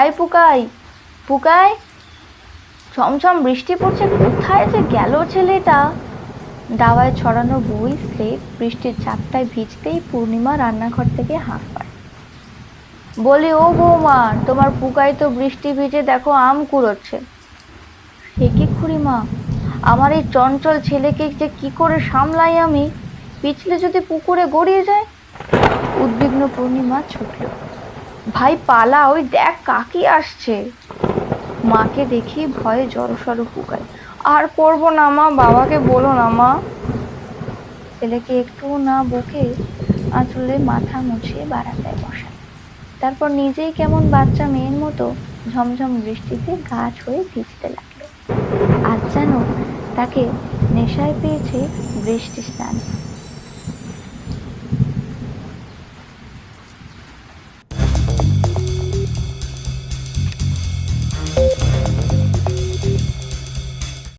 I Pukai Pukai. ছমছম বৃষ্টি পড়ছে, কোথায় যে গেল ছেলেটা? দাওয়ায় ছড়ানো বই, স্লেট, বৃষ্টির চাপটায় ভিজতেই পূর্ণিমা রান্নাঘর থেকে হাঁক পায়। বলি, ও বৌমা, তোমার পুকাই তো বৃষ্টি ভিজে দেখো আম কুড়োচ্ছে। সে কি খুড়িমা? আমার এই চঞ্চল ছেলেকে যে কি করে সামলাই আমি? পিছলে যদি পুকুরে গড়িয়ে যায়? উদ্বিগ্ন পূর্ণিমা ছুটল। ভাই পালা, ওই দেখ কাকি আসছে। মাকে দেখি ভয়ে জড়সড় পুকায় আর করব না মা, বাবাকে বলো না মা। ছেলেকে একটু না বকে আঁচলে মাথা মুছিয়ে বারান্দায় বসায়। তারপর নিজেই কেমন বাচ্চা মেয়ের মতো ঝমঝম বৃষ্টিতে গাছ হয়ে ভিজতে লাগল। আজ যেন তাকে নেশায় পেয়েছে বৃষ্টি স্নান।